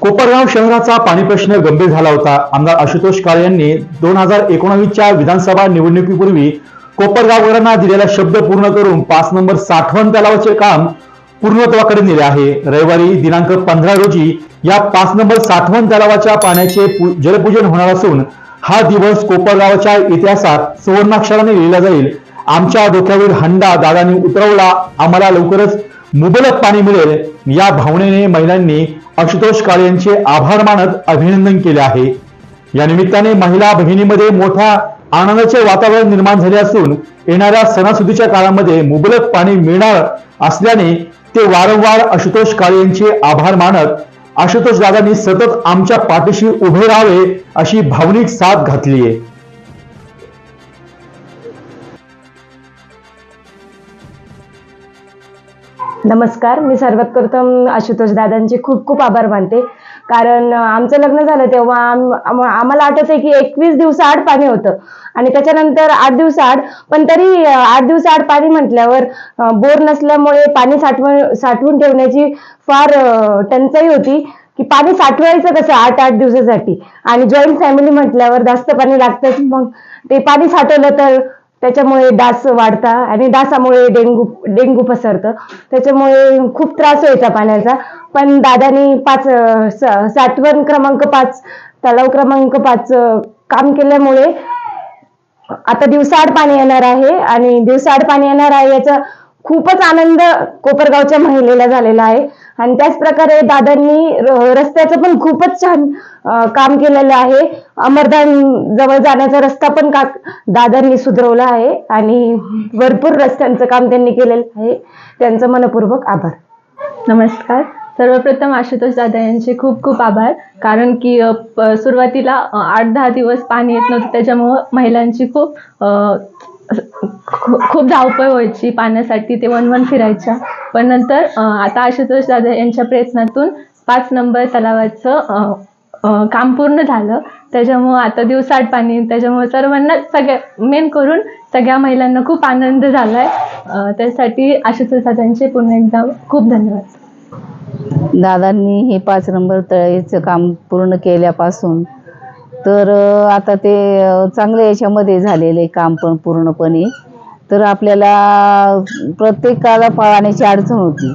कोपरगाव शहराचा पाणी प्रश्न गंभीर झाला होता. आमदार आशुतोष काळे यांनी दोन हजार एकोणावीसच्या विधानसभा निवडणुकीपूर्वी कोपरगावकरांना दिलेला शब्द पूर्ण करून पाच नंबर साठवण तलावाचे काम पूर्णत्वाकडे नेले आहे. रविवारी दिनांक पंधरा रोजी या पाच नंबर साठवण तलावाच्या पाण्याचे जलपूजन होणार असून हा दिवस कोपरगावच्या इतिहासात सुवर्णाक्षराने लिहिला जाईल. आमच्या डोक्यावर हंडा दादांनी उतरवला. आम्हाला लवकरच मुबलक पाणी मिळेल या भावनेने महिलांनी आशुतोष काळे यांचे आभार मानत अभिनंदन केले आहे. या निमित्ताने महिला भगिनीमध्ये मोठ्या आनंदाचे वातावरण निर्माण झाले असून येणाऱ्या सणासुदीच्या काळामध्ये मुबलक पाणी मिळणार असल्याने ते वारंवार आशुतोष काळे यांचे आभार मानत आशुतोष दादांनी सतत आमच्या पाठीशी उभे राहावे अशी भावनिक साथ घातली आहे. नमस्कार मी सर्वात प्रथम आशुतोष दादांचे खूप खूप आभार मानते. कारण आमचं लग्न झालं तेव्हा आम्हाला आठवत आहे की एकवीस दिवसाआड पाणी होतं. आणि त्याच्यानंतर आठ दिवसाआड पण तरी आठ दिवसाआड पाणी म्हटल्यावर बोर नसल्यामुळे पाणी साठवण साठवून ठेवण्याची फार टंचाई होती की पाणी साठवायचं कसं आठ आठ दिवसासाठी? आणि जॉईंट फॅमिली म्हटल्यावर जास्त पाणी लागतंच. मग ते पाणी साठवलं तर त्याच्यामुळे डास वाढता आणि डासामुळे डेंगू डेंगू पसरतं. त्याच्यामुळे खूप त्रास व्हायचा पाण्याचा. पण दादानी पाच सातवन साठवण क्रमांक पाच तलाव क्रमांक पाच काम केल्यामुळे आता दिवसाआड पाणी येणार आहे आणि दिवसाआड पाणी येणार आहे याचा खूपच आनंद कोपरगावच्या महिलेला झालेला आहे. आणि त्याच प्रकारे दादांनी रस्त्याचं पण खूपच छान काम केलेलं आहे. अमरधाम जवळ जाण्याचा रस्ता पण का दादांनी सुधरवला आहे आणि भरपूर रस्त्यांचं काम त्यांनी केलेलं आहे. त्यांचं मनपूर्वक आभार. नमस्कार. सर्वप्रथम आशुतोष दादा यांचे खूप खूप आभार. कारण की सुरुवातीला आठ दहा दिवस पाणी येत नव्हतं. त्याच्यामुळं महिलांची खूप खूप धावपळ व्हायची पाण्यासाठी ते वन वन फिरायच्या. पण नंतर आता आशुतोष दादा यांच्या प्रयत्नातून पाच नंबर तलावाचं काम पूर्ण झालं. त्याच्यामुळं आता दिवसाआड पाणी त्याच्यामुळे सर्वांना सगळ्या मेन करून सगळ्या महिलांना खूप आनंद झाला आहे त्यासाठी आशुतोष दादांचे पुन्हा एकदा खूप धन्यवाद. दादांनी हे पाच नंबर तळेचं काम पूर्ण केल्यापासून तर आता ते चांगले याच्यामध्ये झालेलं आहे काम पण पूर्णपणे. तर आपल्याला प्रत्येकाला पाण्याची अडचण होती.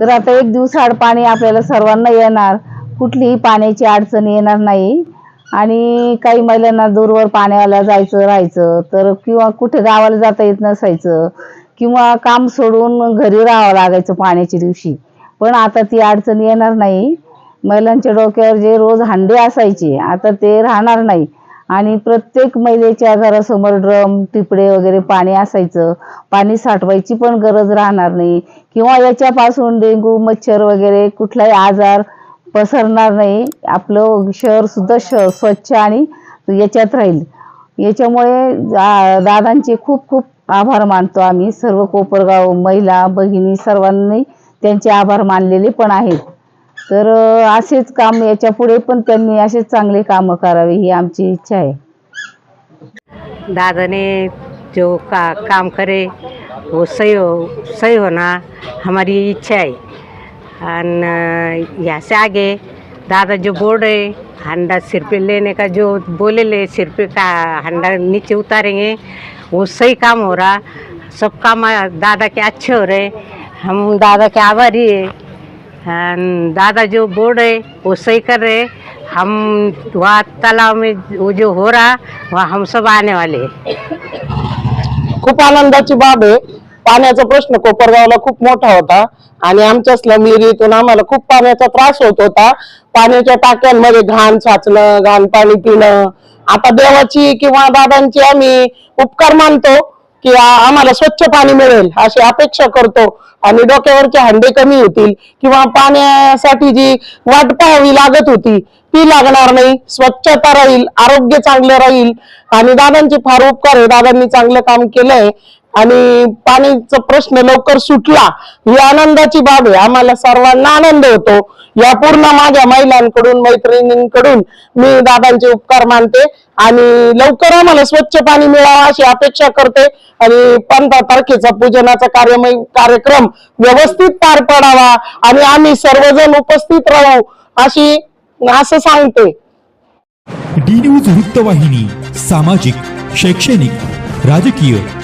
तर आता एक दिवसाआड पाणी आपल्याला सर्वांना येणार. कुठलीही पाण्याची अडचण येणार नाही. आणि काही महिलांना दूरवर पाण्याला जायचं राहायचं. तर किंवा कुठे गावाला जाता येत नसायचं. किंवा काम सोडून घरी राहावं लागायचं पाण्याच्या दिवशी. पण आता ती अडचण येणार नाही. महिलांच्या डोक्यावर जे रोज हांडे असायचे आता ते राहणार नाही. आणि प्रत्येक महिलेच्या घरासमोर ड्रम टिपडे वगैरे पाणी असायचं. पाणी साठवायची पण गरज राहणार नाही. किंवा याच्यापासून डेंगू मच्छर वगैरे कुठलाही आजार पसरणार नाही. आपलं शहर सुद्धा श स्वच्छ आणि याच्यात राहील. याच्यामुळे दादांचे खूप खूप आभार मानतो आम्ही. सर्व कोपरगाव महिला बहिणी सर्वांनी त्यांचे आभार मानलेले पण आहेत. तर असेच काम याच्यापुढे पण त्यांनी असेच चांगले कामं करावे ही आमची इच्छा आहे. दादाने जो का काम करे वो सही हो सही होना हमारी इच्छा है और यहाँ से आगे दादा जो बोल रहे हंडा सिर पे लेने का जो बोले ले सिर पे का हंडा नीचे उतारेंगे वो सही काम हो रहा. सब काम दादा के अच्छे हो रहे. हम दादा के आभारी है. दादा जो बोर्ड है वो सही कर रहे हम वहाँ तालाब में वो जो हो रहा वहाँ हम सब आने वाले खूप आनंदाची बाब आहे. पाण्याचा प्रश्न कोपरगावला खूप मोठा होता आणि आमच्या स्लम एरियातून आम्हाला खूप पाण्याचा त्रास होत होता. पाण्याच्या टाक्यांमध्ये घाण साचणं घाण पाणी पिणं. आता देवाची किंवा दादांची आम्ही उपकार मानतो. की आम्हाला स्वच्छ पाणी मिळेल अशी अपेक्षा करतो. आणि डोक्यावरचे हंडे कमी होतील किंवा पाण्यासाठी जी वाट पाहावी लागत होती ती लागणार नाही. स्वच्छता राहील आरोग्य चांगलं राहील. आणि दादांचे फार उपकार आहे. दादांनी चांगलं काम केलंय. आणि पाणीचा प्रश्न लवकर सुटला. ही आनंदाची बाब आहे. आम्हाला सर्वांना आनंद होतो. या पूर्ण माझ्या महिलांकडून मैत्रिणींकडून मी दादांचे उपकार मानते आणि लवकर आम्हाला स्वच्छ पाणी मिळावं अशी अपेक्षा करते आणि पंधरा तारखेचा पूजनाचा कार्य कार्यक्रम व्यवस्थित पार पडावा आणि आम्ही सर्वजण उपस्थित राहू अशी असं सांगते. डी न्यूज वृत्तवाहिनी सामाजिक शैक्षणिक राजकीय